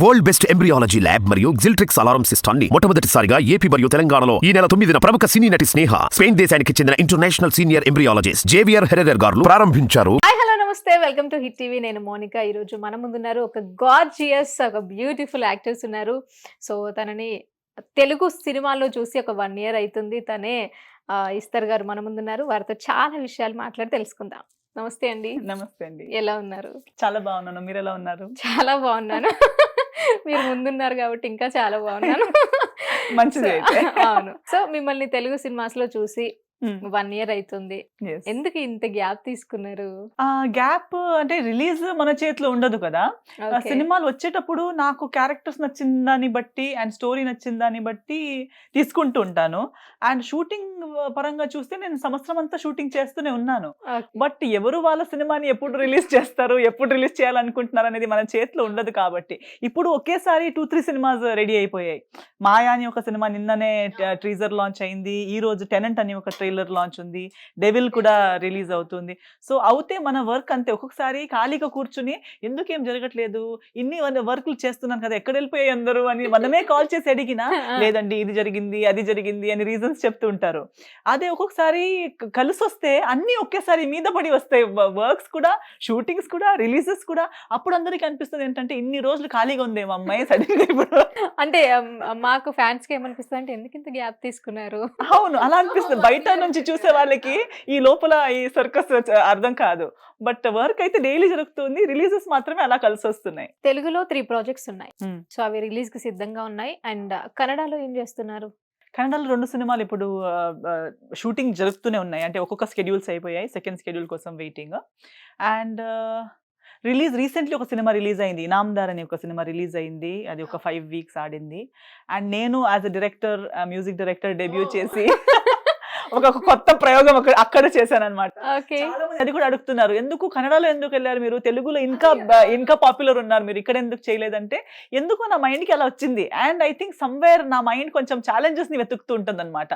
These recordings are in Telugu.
వరల్డ్ బెస్ట్ ఎంబ్రియాలజీ ల్యాబ్ మరియు జిల్ట్రిక్స్ అలారం సిస్టమ్ని మొట్టమొదటిసారిగా ఏపీ మరియు తెలంగాణలో ఈ నెల తొమ్మిదిన ప్రముఖ సినీ నటి స్నేహ స్పెయిన్ దేశానికి చెందిన international senior embryologist Javier Herrera గారు ప్రారంభించారు. హాయ్ హలో నమస్తే. Welcome to Hit TV. నేను మోనిక. ఈరోజు మన ముందున్నారు ఒక గార్జియస్ ఒక బ్యూటిఫుల్ యాక్టర్స్ ఉన్నారు. సో తనని తెలుగు సినిమాల్లో చూసి ఒక వన్ ఇయర్ అవుతుంది తనే ఇస్తర్ గారు మన ముందున్నారు. వారితో చాలా విషయాలు మాట్లాడి తెలుసుకుందాం. నమస్తే అండి. నమస్తే అండి. ఎలా ఉన్నారు? చాలా బాగున్నాను. మీరు ఎలా ఉన్నారు? చాలా బాగున్నాను. మీరు ముందున్నారు కాబట్టి ఇంకా చాలా బాగున్నాను మంచిది. అవును సో మిమ్మల్ని తెలుగు సినిమాస్లో చూసి. వన్ ఇయర్ అవుతుంది. ఎందుకు ఇంత గ్యాప్ తీసుకున్నారు? ఆ గ్యాప్ అంటే రిలీజ్ మన చేతిలో ఉండదు కదా. సినిమాలు వచ్చేటప్పుడు నాకు క్యారెక్టర్స్ నచ్చిన దాన్ని బట్టి అండ్ స్టోరీ నచ్చిన దాన్ని బట్టి తీసుకుంటూ ఉంటాను. అండ్ షూటింగ్ పరంగా చూస్తే నేను సంవత్సరం అంతా షూటింగ్ చేస్తూనే ఉన్నాను. బట్ ఎవరు వాళ్ళ సినిమాని ఎప్పుడు రిలీజ్ చేస్తారు ఎప్పుడు రిలీజ్ చేయాలనుకుంటున్నారు అనేది మన చేతిలో ఉండదు కాబట్టి. ఇప్పుడు ఒకేసారి టూ త్రీ సినిమాస్ రెడీ అయిపోయాయి. మాయా అని ఒక సినిమా నిన్ననే ట్రీజర్ లాంచ్ అయింది. ఈ రోజు టెనెంట్ అని ఒక ట్రైలర్ లాంచ్ ఉంది డెవిల్ కూడా రిలీజ్ అవుతుంది. సో అవుతే మన వర్క్ అంతే. ఒక్కొక్కసారి ఖాళీగా కూర్చుని ఎందుకేం జరగట్లేదు? ఇన్ని వర్క్లు చేస్తున్నాను కదా ఎక్కడ వెళ్ళిపోయాయి అందరూ అని మనమే కాల్ చేసి అడిగినా లేదండి ఇది జరిగింది అది జరిగింది అని రీజన్స్ చెప్తూ ఉంటారు. అదే ఒక్కొక్కసారి కలిసి వస్తే అన్ని ఒకేసారి మీద పడి వస్తాయి. వర్క్స్ కూడా షూటింగ్స్ కూడా రిలీజెస్ కూడా. అప్పుడు అందరికి అనిపిస్తుంది ఏంటంటే ఇన్ని రోజులు ఖాళీగా ఉందేమో అమ్మాయి సడన్గా ఇప్పుడు. అంటే మాకు ఫ్యాన్స్కి ఏమనిపిస్తుంది అంటే ఎందుకు ఇంత గ్యాప్ తీసుకున్నారు? అవును అలా అనిపిస్తుంది. బయట నుంచి చూసే వాళ్ళకి ఈ లోపల ఈ సర్కస్ అర్థం కాదు. బట్ వర్క్ అయితే డైలీ జరుగుతుంది. రిలీజెస్ మాత్రమే అలా కలిసి వస్తున్నాయి. తెలుగులో త్రీ ప్రాజెక్ట్స్ ఉన్నాయి. సో అవి రిలీజ్కి సిద్ధంగా ఉన్నాయి. అండ్ కన్నడలో ఏం చేస్తున్నారు? కన్నడలో రెండు సినిమాలు ఇప్పుడు షూటింగ్ జరుగుతూనే ఉన్నాయి. అంటే ఒక్కొక్క స్కెడ్యూల్స్ అయిపోయాయి. సెకండ్ స్కెడ్యూల్ కోసం వెయిటింగ్. అండ్ రిలీజ్ రీసెంట్లీ ఒక సినిమా రిలీజ్ అయింది. ఇనామ్దార్ అని ఒక సినిమా రిలీజ్ అయింది. అది ఒక ఫైవ్ వీక్స్ ఆడింది. అండ్ నేను as a director music director debut చేసి ఒక కొత్త ప్రయోగం అక్కడ అక్కడ చేశాను అనమాట అది కూడా అడుగుతున్నారు. ఎందుకు కన్నడలో ఎందుకు వెళ్ళారు మీరు? తెలుగులో ఇంకా ఇంకా పాపులర్ ఉన్నారు మీరు. ఇక్కడ ఎందుకు చేయలేదంటే ఎందుకు నా మైండ్కి అలా వచ్చింది. అండ్ ఐ థింక్ సమ్వేర్ నా మైండ్ కొంచెం ఛాలెంజెస్ని వెతుకుతూ ఉంటుంది అనమాట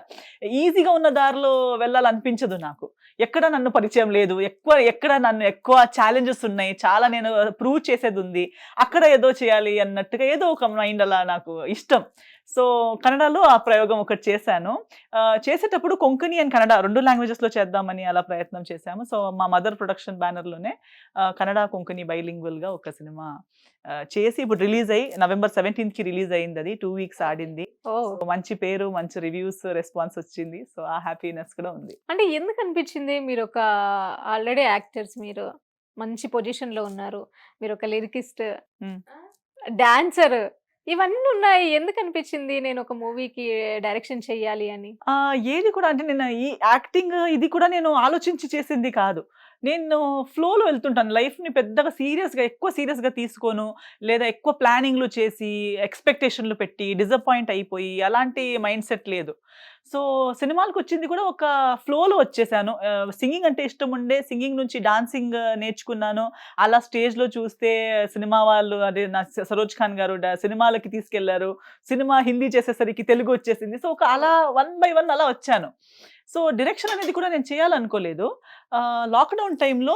ఈజీగా ఉన్న దారిలో వెళ్ళాలనిపించదు నాకు. ఎక్కడ నన్ను పరిచయం లేదు. ఎక్కువ ఎక్కడ నన్ను ఎక్కువ ఛాలెంజెస్ ఉన్నాయి. చాలా నేను ప్రూవ్ చేసేది ఉంది. అక్కడ ఏదో చేయాలి అన్నట్టుగా ఏదో ఒక మైండ్ అలా నాకు ఇష్టం. సో కన్నడలో ఆ ప్రయోగం ఒకటి చేశాను. చేసేటప్పుడు కొంకణి అండ్ కన్నడ రెండు లాంగ్వేజెస్లో చేద్దామని అలా ప్రయత్నం చేశాము. సో మా మదర్ ప్రొడక్షన్ బ్యానర్లోనే ఆ, కన్నడ కొంకణి బైలింగ్వల్గా ఒక సినిమా చేసి ఇప్పుడు రిలీజ్ అయ్యి నవంబర్ సెవెంటీన్త్కి రిలీజ్ అయింది అది. టూ వీక్స్ ఆడింది. మంచి పేరు మంచి రివ్యూస్ రెస్పాన్స్ వచ్చింది. సో ఆ హ్యాపీనెస్ కూడా ఉంది. అంటే ఎందుకు అనిపించింది? మీరు ఒక ఆల్రెడీ యాక్టర్స్ మీరు మంచి పొజిషన్లో ఉన్నారు. మీరు ఒక లిరికిస్ట్. డాన్సర్ ఇవన్నీ ఉన్నాయి. ఎందుకు అనిపించింది నేను ఒక మూవీకి డైరెక్షన్ చేయాలి అని? ఏది కూడా అంటే నేను ఈ యాక్టింగ్ ఇది కూడా నేను ఆలోచించి చేసింది కాదు. నేను ఫ్లోలో వెళ్తుంటాను. లైఫ్ని పెద్దగా సీరియస్గా ఎక్కువ సీరియస్గా తీసుకోను. లేదా ఎక్కువ ప్లానింగ్లు చేసి ఎక్స్పెక్టేషన్లు పెట్టి డిసప్పాయింట్ అయిపోయి అలాంటి మైండ్ సెట్ లేదు. సో సినిమాలకు వచ్చింది కూడా ఒక ఫ్లోలో వచ్చేసాను. సింగింగ్ అంటే ఇష్టం ఉండే సింగింగ్ నుంచి డాన్సింగ్ నేర్చుకున్నాను. అలా స్టేజ్లో చూస్తే సినిమా వాళ్ళు అదే నా సరోజ్ ఖాన్ గారు సినిమాలకి తీసుకెళ్ళారు. సినిమా హిందీ చేసేసరికి తెలుగు వచ్చేసింది. సో ఒక అలా వన్ బై వన్ అలా వచ్చాను. సో డైరెక్షన్ అనేది కూడా నేను చేయాలనుకోలేదు. లాక్డౌన్ టైంలో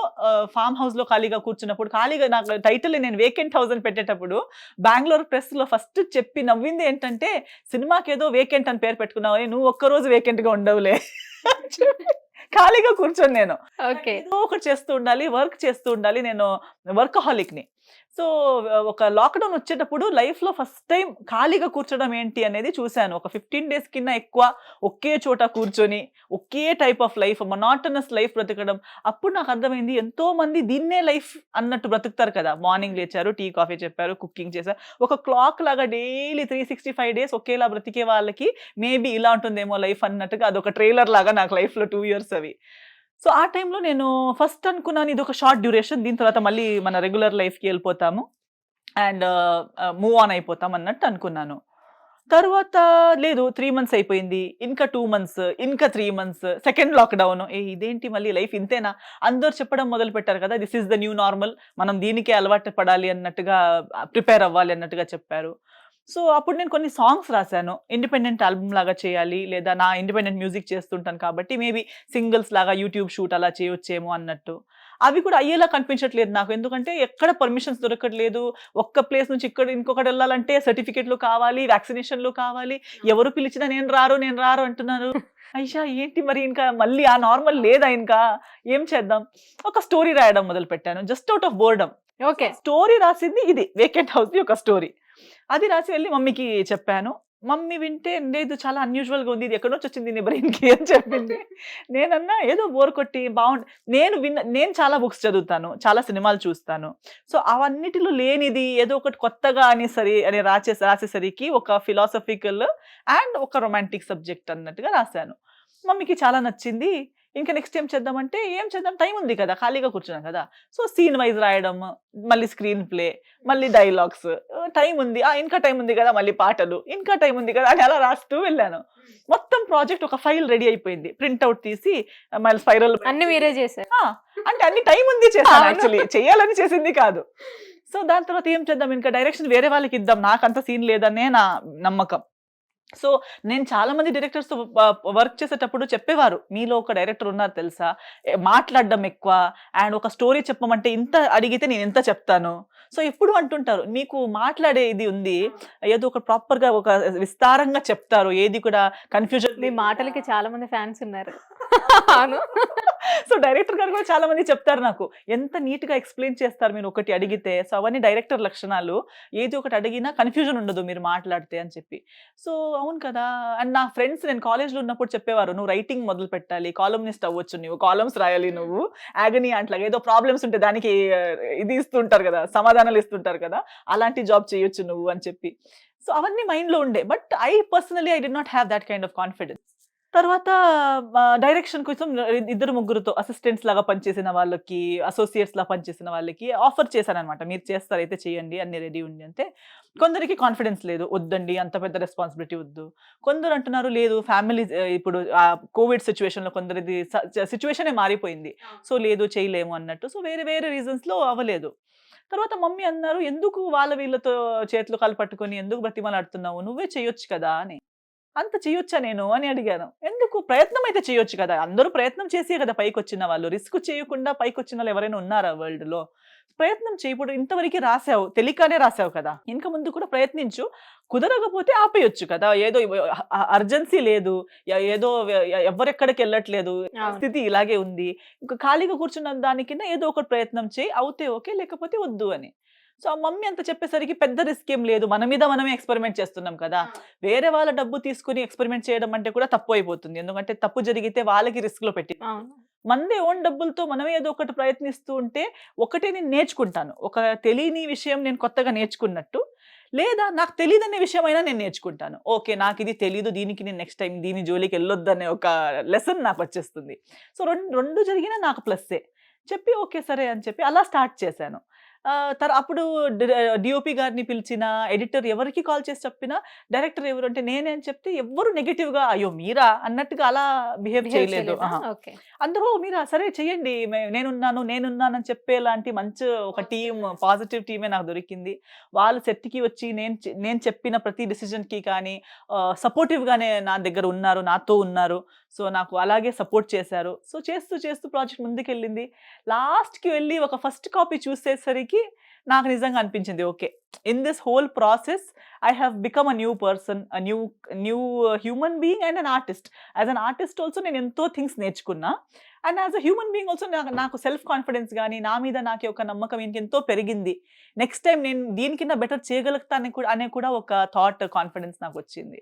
ఫామ్ హౌస్లో ఖాళీగా కూర్చున్నప్పుడు ఖాళీగా నాకు టైటిల్ నేను వేకెంట్ హౌస్ అని పెట్టేటప్పుడు బెంగళూరు ప్రెస్లో ఫస్ట్ చెప్పి నవ్వింది ఏంటంటే సినిమాకి ఏదో వేకెంట్ అని పేరు పెట్టుకున్నావని నువ్వు ఒక్కరోజు వేకెంట్గా ఉండవులే. ఖాళీగా కూర్చొని నేను. ఓకే. ఏదో ఒకటి చేస్తూ ఉండాలి వర్క్ చేస్తూ ఉండాలి నేను వర్కహాలిక్ని. సో ఒక లాక్డౌన్ వచ్చేటప్పుడు లైఫ్లో ఫస్ట్ టైం ఖాళీగా కూర్చోడం ఏంటి అనేది చూశాను. ఒక ఫిఫ్టీన్ డేస్ కింద ఎక్కువ ఒకే చోట కూర్చొని ఒకే type of life monotonous life బ్రతకడం. అప్పుడు నాకు అర్థమైంది ఎంతో మంది దీన్నే లైఫ్ అన్నట్టు బ్రతుకుతారు కదా. మార్నింగ్ లేచారు టీ కాఫీ చెప్పారు కుకింగ్ చేశారు. ఒక క్లాక్ లాగా daily three sixty five days ఒకేలా బ్రతికే వాళ్ళకి మేబీ ఇలా ఉంటుందేమో లైఫ్ అన్నట్టుగా అదొక ట్రైలర్ లాగా నాకు లైఫ్లో టూ ఇయర్స్ అవి. సో ఆ టైంలో నేను ఫస్ట్ అనుకున్నాను ఇది ఒక షార్ట్ డ్యూరేషన్ దీని తర్వాత మళ్ళీ మన రెగ్యులర్ లైఫ్కి వెళ్ళిపోతాము. అండ్ మూవ్ ఆన్ అయిపోతాం అన్నట్టు అనుకున్నాను. తర్వాత లేదు త్రీ మంత్స్ అయిపోయింది ఇంకా టూ మంత్స్ ఇంకా త్రీ మంత్స్ సెకండ్ లాక్డౌన్. ఏ ఇదేంటి మళ్ళీ లైఫ్ ఇంతేనా? అందరు చెప్పడం మొదలు పెట్టారు కదా this is the new normal మనం దీనికే అలవాటు పడాలి అన్నట్టుగా ప్రిపేర్ అవ్వాలి అన్నట్టుగా చెప్పారు. సో అప్పుడు నేను కొన్ని సాంగ్స్ రాశాను. ఇండిపెండెంట్ ఆల్బమ్ లాగా చేయాలి లేదా నా ఇండిపెండెంట్ మ్యూజిక్ చేస్తుంటాను కాబట్టి మేబీ సింగిల్స్ లాగా యూట్యూబ్ షూట్ అలా చేయొచ్చేమో అన్నట్టు. అవి కూడా అయ్యేలా కనిపించట్లేదు నాకు. ఎందుకంటే ఎక్కడ పర్మిషన్స్ దొరకట్లేదు. ఒక్క ప్లేస్ నుంచి ఇక్కడ ఇంకొకటి వెళ్ళాలంటే సర్టిఫికెట్లు కావాలి వ్యాక్సినేషన్లు కావాలి. ఎవరు పిలిచినా నేను రారు నేను రారు అంటున్నారు. అయ్యా ఏంటి మరి ఇంకా మళ్ళీ ఆ నార్మల్ లేదా ఇంకా? ఏం చేద్దాం? ఒక స్టోరీ రాయడం మొదలు పెట్టాను just out of boredom okay. Story రాసింది ఇది. వేకెంట్ హౌస్ ఒక స్టోరీ అది రాసి వెళ్ళి మమ్మీకి చెప్పాను. మమ్మీ వింటే లేదు చాలా అన్యూజువల్గా గా ఉంది ఇది ఎక్కడి నుంచి వచ్చింది నీ బ్రెయిన్కి అని చెప్పింది. నేనన్నా ఏదో బోర్ కొట్టి బాగుంది నేను విన్న నేను చాలా బుక్స్ చదువుతాను చాలా సినిమాలు చూస్తాను. సో అవన్నిటిలో లేనిది ఏదో ఒకటి కొత్తగా అని సరి అని రాసే రాసేసరికి ఒక ఫిలాసఫికల్ అండ్ ఒక రొమాంటిక్ సబ్జెక్ట్ అన్నట్టుగా రాశాను. మమ్మీకి చాలా నచ్చింది. ఇంకా నెక్స్ట్ ఏం చేద్దామంటే ఏం చేద్దాం? టైం ఉంది కదా ఖాళీగా కూర్చున్నాం కదా. సో సీన్ వైజ్ రాయడం మళ్ళీ స్క్రీన్ ప్లే మళ్ళీ డైలాగ్స్ టైం ఉంది. ఆ ఇంకా టైం ఉంది కదా మళ్ళీ పాటలు ఇంకా టైం ఉంది కదా అని అలా రాస్తూ వెళ్ళాను. మొత్తం ప్రాజెక్ట్ ఒక ఫైల్ రెడీ అయిపోయింది. ప్రింట్అవుట్ తీసి మళ్ళీ స్పైరల్ అన్ని మీరే చేశారు. అంటే అన్ని టైం ఉంది చేశాను అవును. యాక్చువల్లీ చేయాలని చేసింది కాదు. సో దాని తర్వాత ఏం చేద్దాం? ఇంకా డైరెక్షన్ వేరే వాళ్ళకి ఇద్దాం. నాకు అంత సీన్ లేదనే నా నమ్మకం. సో నేను చాలా మంది డైరెక్టర్స్ వర్క్ చేసేటప్పుడు చెప్పేవారు. మీలో ఒక డైరెక్టర్ ఉన్నారు తెలుసా? మాట్లాడడం ఎక్కువ. అండ్ ఒక స్టోరీ చెప్పమంటే ఇంత అడిగితే నేను ఎంత చెప్తాను? సో ఎప్పుడు అంటుంటారు మీకు మాట్లాడే ఇది ఉంది. ఏదో ఒక ప్రాపర్గా ఒక విస్తారంగా చెప్తారు. ఏది కూడా కన్ఫ్యూజన్ మీ మాటలకి చాలా మంది ఫ్యాన్స్ ఉన్నారు. అవును. సో డైరెక్టర్ గారు కూడా చాలా మంది చెప్తారు నాకు ఎంత నీట్గా ఎక్స్ప్లెయిన్ చేస్తారు మీరు ఒకటి అడిగితే. సో అవన్నీ డైరెక్టర్ లక్షణాలు. ఏది ఒకటి అడిగినా కన్ఫ్యూజన్ ఉండదు మీరు మాట్లాడితే అని చెప్పి. సో అవును కదా. అండ్ నా ఫ్రెండ్స్ నేను కాలేజ్లో ఉన్నప్పుడు చెప్పేవారు నువ్వు రైటింగ్ మొదలు పెట్టాలి కాలమ్నిస్ట్ అవ్వచ్చు నువ్వు కాలమ్స్ రాయాలి నువ్వు యాగనీ అట్లాగా ఏదో ప్రాబ్లమ్స్ ఉంటే దానికి ఇది ఇస్తుంటారు కదా సమాధానాలు ఇస్తుంటారు కదా అలాంటి జాబ్ చేయొచ్చు నువ్వు అని చెప్పి. సో అవన్నీ మైండ్లో ఉండే. But I personally I did not have that kind of confidence. తర్వాత డైరెక్షన్ కోసం ఇద్దరు ముగ్గురుతో అసిస్టెంట్స్ లాగా పనిచేసిన వాళ్ళకి అసోసియేట్స్ లాగా పనిచేసిన వాళ్ళకి ఆఫర్ చేశాను అనమాట మీరు చేస్తారైతే చేయండి అన్ని రెడీ ఉండి అంటే. కొందరికి కాన్ఫిడెన్స్ లేదు వద్దండి అంత పెద్ద రెస్పాన్సిబిలిటీ వద్దు. కొందరు అంటున్నారు లేదు ఫ్యామిలీ ఇప్పుడు కోవిడ్ సిచ్యువేషన్లో కొందరిది సిచ్యువేషనే మారిపోయింది. సో లేదు చేయలేము అన్నట్టు. సో వేరే వేరే రీజన్స్లో అవ్వలేదు. తర్వాత మమ్మీ అన్నారు ఎందుకు వాళ్ళ వీళ్ళతో చేతులు కాలు పట్టుకొని ఎందుకు బ్రతిమలాడుతున్నావు నువ్వే చేయొచ్చు కదా అని. అంత చేయొచ్చా నేను అని అడిగాను. ఎందుకు? ప్రయత్నం అయితే చేయొచ్చు కదా. అందరూ ప్రయత్నం చేసే కదా పైకి వచ్చిన వాళ్ళు. రిస్క్ చేయకుండా పైకి వచ్చిన వాళ్ళు ఎవరైనా ఉన్నారా వరల్డ్లో ప్రయత్నం చేయప్పుడు ఇంతవరకు రాసావు. తెలియకనే రాసావు కదా. ఇంకా ముందు కూడా ప్రయత్నించు. కుదరకపోతే ఆపేయొచ్చు కదా. ఏదో అర్జెన్సీ లేదు. ఏదో ఎవరెక్కడికి వెళ్ళట్లేదు. స్థితి ఇలాగే ఉంది. ఇంకా ఖాళీగా కూర్చున్న దానికిన్నా ఏదో ఒకటి ప్రయత్నం చేయి. అవుతే ఓకే లేకపోతే వద్దు అని. సో ఆ మమ్మీ అంత చెప్పేసరికి పెద్ద రిస్క్ ఏం లేదు. మన మీద మనమే ఎక్స్పెరిమెంట్ చేస్తున్నాం కదా. వేరే వాళ్ళ డబ్బు తీసుకుని ఎక్స్పెరిమెంట్ చేయడం అంటే కూడా తప్పు అయిపోతుంది. ఎందుకంటే తప్పు జరిగితే వాళ్ళకి రిస్క్లో పెట్టి మనదే ఓన్ డబ్బులతో మనమే ఏదో ఒకటి ప్రయత్నిస్తూ ఉంటే ఒకటే నేను నేర్చుకుంటాను. ఒక తెలియని విషయం నేను కొత్తగా నేర్చుకున్నట్టు లేదా నాకు తెలియదనే విషయం అయినా నేను నేర్చుకుంటాను. ఓకే నాకు ఇది తెలీదు దీనికి నేను నెక్స్ట్ టైం దీని జోలికి వెళ్ళొద్దు అనే ఒక లెసన్ నాకు వచ్చేస్తుంది. సో రెండు రెండు జరిగినా నాకు ప్లస్సే. చెప్పి ఓకే సరే అని చెప్పి అలా స్టార్ట్ చేశాను. ఆ, తర్ అప్పుడు డిఓపి గారిని పిలిచిన ఎడిటర్ ఎవరికి కాల్ చేసి చెప్పినా డైరెక్టర్ ఎవరు అంటే నేనే అని చెప్తే ఎవ్వరు నెగిటివ్గా అయ్యో మీరా అన్నట్టుగా అలా బిహేవ్ చేయలేదు. అందరూ మీరా సరే చెయ్యండి నేనున్నాను నేనున్నాను అని చెప్పేలాంటి మంచి ఒక టీం పాజిటివ్ టీమే నాకు దొరికింది. వాళ్ళు సెట్కి వచ్చి నేను నేను చెప్పిన ప్రతి డిసిజన్కి కానీ సపోర్టివ్గానే నా దగ్గర ఉన్నారు నాతో ఉన్నారు. సో నాకు అలాగే సపోర్ట్ చేశారు. సో చేస్తూ చేస్తూ ప్రాజెక్ట్ ముందుకెళ్ళింది. లాస్ట్కి వెళ్ళి ఒక ఫస్ట్ కాపీ చూసేసరికి నాకు నిజంగా అనిపించింది okay. In this whole process I have become a new person a new new human being and an artist. As an artist also నేను ఎంతో థింగ్స్ నేర్చుకున్నా. And as a human being also నాకు నాకు సెల్ఫ్ కాన్ఫిడెన్స్ కానీ నా మీద నాకు ఒక నమ్మకం ఇంకెంతో పెరిగింది. నెక్స్ట్ టైం నేను దీనికిన్న బెటర్ చేయగలుగుతాను కూడా అనే కూడా ఒక థాట్ కాన్ఫిడెన్స్ నాకు వచ్చింది.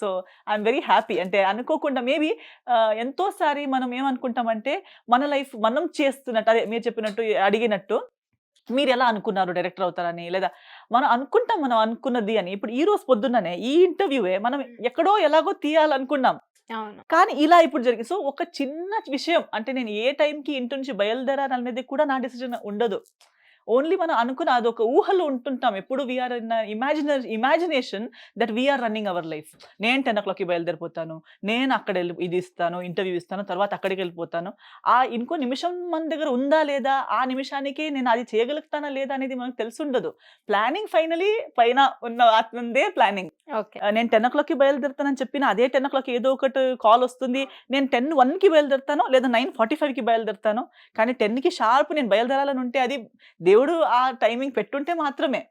So I'm very happy. అంటే అనుకోకుండా మేబీ ఎంతోసారి మనం ఏమనుకుంటామంటే మన లైఫ్ మనం చేస్తున్నట్టు అదే మీరు చెప్పినట్టు అడిగినట్టు మీరు ఎలా అనుకున్నారు డైరెక్టర్ అవుతారని? లేదా మనం అనుకుంటాం మనం అనుకున్నది అని. ఇప్పుడు ఈ రోజు పొద్దున్ననే ఈ ఇంటర్వ్యూవే మనం ఎక్కడో ఎలాగో తీయాలనుకున్నాం. కానీ ఇలా ఇప్పుడు జరిగింది సో ఒక చిన్న విషయం అంటే నేను ఏ టైంకి ఇంటి నుంచి బయలుదేరాలి అనేది కూడా నా డిసిజన్ ఉండదు. ఓన్లీ మనం అనుకున్న అదొక ఊహలో ఉంటుంటాం. ఎప్పుడు we are in imaginer imagination that we are running our life నేను టెన్ ఓ క్లాక్కి బయలుదేరిపోతాను. నేను అక్కడ వెళ్ళి ఇది ఇస్తాను ఇంటర్వ్యూ ఇస్తాను తర్వాత అక్కడికి వెళ్ళిపోతాను. ఆ ఇంకో నిమిషం మన దగ్గర ఉందా లేదా ఆ నిమిషానికి నేను అది చేయగలుగుతానా లేదా అనేది మనకు తెలుసుండదు ప్లానింగ్ ఫైనలీ పైన ఉన్న ఆత్మందే ప్లానింగ్ నేను టెన్ ఓ క్లాక్కి బయలుదేరుతానని చెప్పిన అదే టెన్ ఓ క్లాక్ ఏదో ఒకటి కాల్ వస్తుంది. నేను టెన్ వన్కి బయలుదేరుతాను లేదా నైన్ ఫార్టీ ఫైవ్కి బయలుదేరుతాను కానీ టెన్కి షార్ప్ నేను బయలుదేరాలని ఉంటే అది దేవుడు ఆ టైమింగ్ పెట్టుంటే మాత్రమే.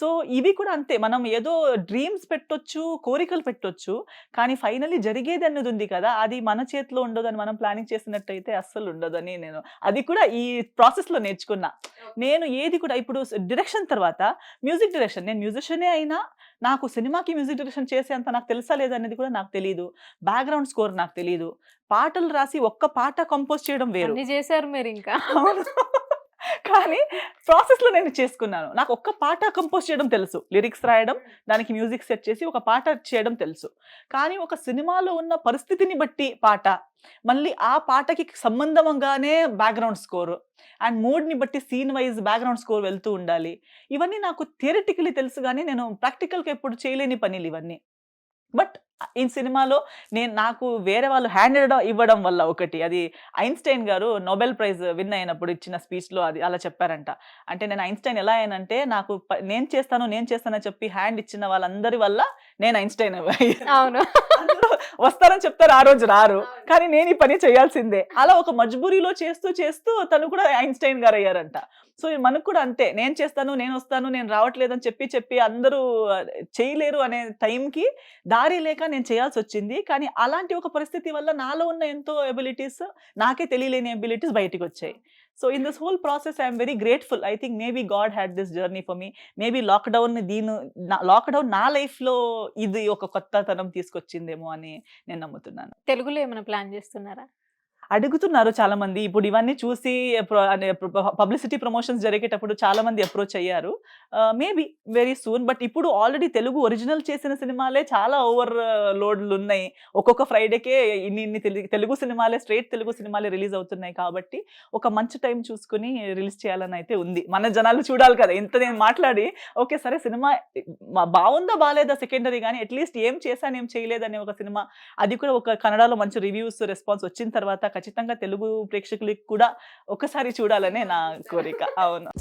సో ఇవి కూడా అంతే. మనం ఏదో డ్రీమ్స్ పెట్టొచ్చు కోరికలు పెట్టొచ్చు కానీ ఫైనలీ జరిగేది అన్నది ఉంది కదా అది మన చేతిలో ఉండదు అని మనం ప్లానింగ్ చేసినట్టయితే అస్సలు ఉండదని నేను అది కూడా ఈ ప్రాసెస్లో నేర్చుకున్నా. నేను ఏది కూడా ఇప్పుడు డైరెక్షన్ తర్వాత మ్యూజిక్ డైరెక్షన్ నేను మ్యూజిషియనే అయినా నాకు సినిమాకి మ్యూజిక్ డైరెక్షన్ చేసేంత నాకు తెలుసా లేదనేది కూడా నాకు తెలియదు బ్యాక్గ్రౌండ్ స్కోర్ నాకు తెలియదు పాటలు రాసి ఒక్క పాట కంపోజ్ చేయడం వేరు. చేశారు మీరు ఇంకా. కానీ ప్రాసెస్లో నేను చేసుకున్నాను. నాకు ఒక్క పాట కంపోజ్ చేయడం తెలుసు. లిరిక్స్ రాయడం దానికి మ్యూజిక్ సెట్ చేసి ఒక పాట చేయడం తెలుసు. కానీ ఒక సినిమాలో ఉన్న పరిస్థితిని బట్టి పాట మళ్ళీ ఆ పాటకి సంబంధంగానే బ్యాక్గ్రౌండ్ స్కోర్ అండ్ మూడ్ని బట్టి సీన్ వైజ్ బ్యాక్గ్రౌండ్ స్కోర్ వెళ్తూ ఉండాలి. ఇవన్నీ నాకు థియరిటికలీ తెలుసు కానీ నేను ప్రాక్టికల్గా ఎప్పుడు చేయలేని పనులు ఇవన్నీ. ఈ సినిమాలో నేను నాకు వేరే వాళ్ళు హ్యాండ్ ఇవ్వడం వల్ల ఒకటి. అది ఐన్స్టైన్ గారు నోబెల్ ప్రైజ్ విన్ అయినప్పుడు ఇచ్చిన స్పీచ్లో అది అలా చెప్పారంట. అంటే నేను ఐన్స్టైన్ ఎలా అయినంటే నాకు నేను చేస్తాను నేను చేస్తానని చెప్పి హ్యాండ్ ఇచ్చిన వాళ్ళందరి వల్ల నేను ఐన్స్టైన్. అవును. వస్తారని చెప్తారు ఆ రోజు రారు. కానీ నేను ఈ పని చేయాల్సిందే. అలా ఒక మజ్బూరీలో చేస్తూ చేస్తూ తను కూడా ఐన్స్టైన్ గారు అయ్యారంట సో మనకు కూడా అంతే. నేను చేస్తాను నేను వస్తాను నేను రావట్లేదని చెప్పి చెప్పి అందరూ చేయలేరు అనే టైంకి దారి లేక నేను చేయాల్సి వచ్చింది కానీ అలాంటి ఒక పరిస్థితి వల్ల నాలో ఉన్న ఎంతో ఎబిలిటీస్ నాకే తెలియలేని ఎబిలిటీస్ బయటికి వచ్చాయి so in this whole process I'm very grateful I think maybe God had this journey for me maybe lockdown దీని లాక్డౌన్ నా లైఫ్లో ఇది ఒక కొత్తతనం తీసుకొచ్చిందేమో అని నేను నమ్ముతున్నాను. తెలుగులో ఏమైనా ప్లాన్ చేస్తున్నారా? అడుగుతున్నారు చాలా మంది ఇప్పుడు ఇవన్నీ చూసి పబ్లిసిటీ ప్రమోషన్స్ జరిగేటప్పుడు చాలా మంది అప్రోచ్ అయ్యారు. మేబీ వెరీ సూన్ బట్ ఇప్పుడు ఆల్రెడీ తెలుగు ఒరిజినల్ చేసిన సినిమాలే చాలా ఓవర్ లోడ్లు ఉన్నాయి ఒక్కొక్క ఫ్రైడేకే ఇన్ని ఇన్ని తెలుగు సినిమాలే స్ట్రేట్ తెలుగు సినిమాలే రిలీజ్ అవుతున్నాయి కాబట్టి ఒక మంచి టైం చూసుకుని రిలీజ్ చేయాలని అయితే ఉంది. మన జనాలు చూడాలి కదా. ఇంత నేను మాట్లాడి ఓకే సరే సినిమా బాగుందా బాగాలేదా సెకండరీ కానీ అట్లీస్ట్ ఏం చేశాను ఏం చేయలేదని ఒక సినిమా అది కూడా ఒక కన్నడలో మంచి రివ్యూస్ రెస్పాన్స్ వచ్చిన తర్వాత ఖచ్చితంగా తెలుగు ప్రేక్షకులకు కూడా ఒకసారి చూడాలనే నా కోరిక. అవును.